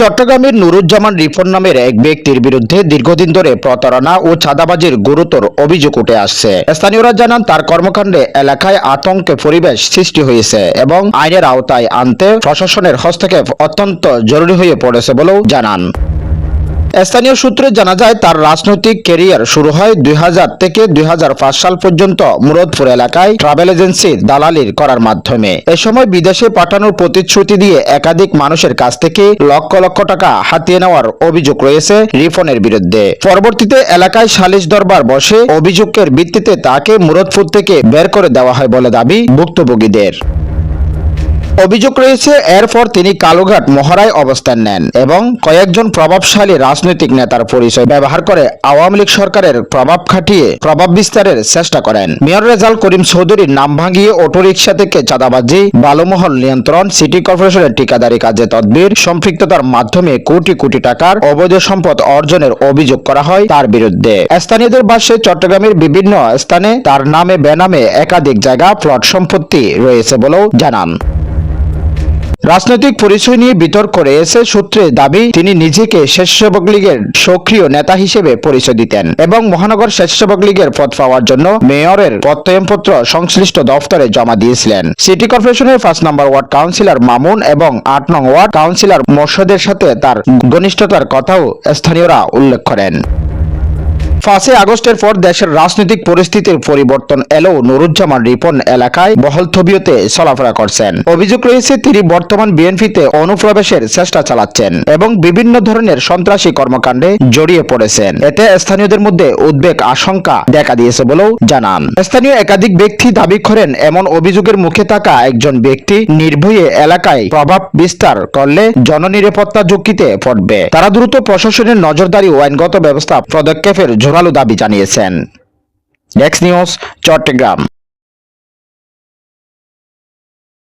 চট্টগ্রামের নুরুজ্জামান রিফন নামের এক ব্যক্তির বিরুদ্ধে দীর্ঘদিন ধরে প্রতারণা ও চাঁদাবাজির গুরুতর অভিযোগ উঠে আসছে। স্থানীয়রা জানান, তার কর্মকাণ্ডে এলাকায় আতঙ্কে পরিবেশ সৃষ্টি হয়েছে এবং আইনের আওতায় আনতে প্রশাসনের হস্তক্ষেপ অত্যন্ত জরুরি হয়ে পড়েছে বলেও জানান। স্থানীয় সূত্রে জানা যায়, তার রাজনৈতিক কেরিয়ার শুরু হয় দুই হাজার থেকে দুই হাজার পাঁচ সাল পর্যন্ত মুরদপুর এলাকায় ট্রাভেল এজেন্সি দালালির করার মাধ্যমে। এ সময় বিদেশে পাঠানোর প্রতিশ্রুতি দিয়ে একাধিক মানুষের কাছ থেকে লক্ষ লক্ষ টাকা হাতিয়ে নেওয়ার অভিযোগ রয়েছে রিফনের বিরুদ্ধে। পরবর্তীতে এলাকায় সালিশ দরবার বসে অভিযোগের ভিত্তিতে তাকে মুরদপুর থেকে বের করে দেওয়া হয় বলে দাবি ভুক্তভোগীদের। অভিযোগ রয়েছে, এরপর তিনি কালুঘাট, মহড়ায় অবস্থান নেন এবং কয়েকজন প্রভাবশালী রাজনৈতিক নেতার পরিচয় ব্যবহার করে আওয়ামী লীগ সরকারের প্রভাব খাটিয়ে প্রভাব বিস্তারের চেষ্টা করেন। মেয়র রেজাল করিম চৌধুরীর নাম ভাঙিয়ে অটোরিকশা থেকে চাঁদাবাজি, বালুমহল নিয়ন্ত্রণ, সিটি কর্পোরেশনের ঠিকাদারি কাজে তদবির, সম্পৃক্ততার মাধ্যমে কোটি কোটি টাকার অবৈধ সম্পদ অর্জনের অভিযোগ করা হয় তার বিরুদ্ধে। স্থানীয়দের ভাষ্যে চট্টগ্রামের বিভিন্ন স্থানে তার নামে বেনামে একাধিক জায়গা প্লট সম্পত্তি রয়েছে বলেও জানান। রাজনৈতিক পরিচয় নিয়ে বিতর্ক রয়েছে সূত্রে দাবি, তিনি নিজেকে স্বেচ্ছাসেবক লীগের সক্রিয় নেতা হিসেবে পরিচয় দিতেন এবং মহানগর স্বেচ্ছাসেবক লীগের পদ পাওয়ার জন্য মেয়রের প্রত্যয়নপত্র সংশ্লিষ্ট দফতরে জমা দিয়েছিলেন। সিটি কর্পোরেশনের পাঁচ নম্বর ওয়ার্ড কাউন্সিলর মামুন এবং আট নং ওয়ার্ড কাউন্সিলর মোর্শেদের সাথে তার ঘনিষ্ঠতার কথাও স্থানীয়রা উল্লেখ করেন। পাঁচই আগস্টের পর দেশের রাজনৈতিক পরিস্থিতির পরিবর্তন এলেও নুরুজ্জামান রিপন এলাকায় বহল থবিয়তে চলাফেরা করছেন। অভিযোগ রয়েছে, তিনি বর্তমান বিএনপিতে অনুপ্রবেশের চেষ্টা চালাচ্ছেন এবং বিভিন্ন ধরনের সন্ত্রাসী কর্মকাণ্ডে জড়িয়ে পড়েছেন। এতে স্থানীয়দের মধ্যে উদ্বেগ, আশঙ্কা দেখা দিয়েছে বলেও জানান। স্থানীয় একাধিক ব্যক্তি দাবি করেন, এমন অভিযোগের মুখে থাকা একজন ব্যক্তি নির্ভয়ে এলাকায় প্রভাব বিস্তার করলে জননিরাপত্তা ঝুঁকিতে পড়বে। তারা দ্রুত প্রশাসনের নজরদারি ও আইনগত ব্যবস্থা পদক্ষেপের জোরালো দাবি জানিয়েছেন। Next news Chittagong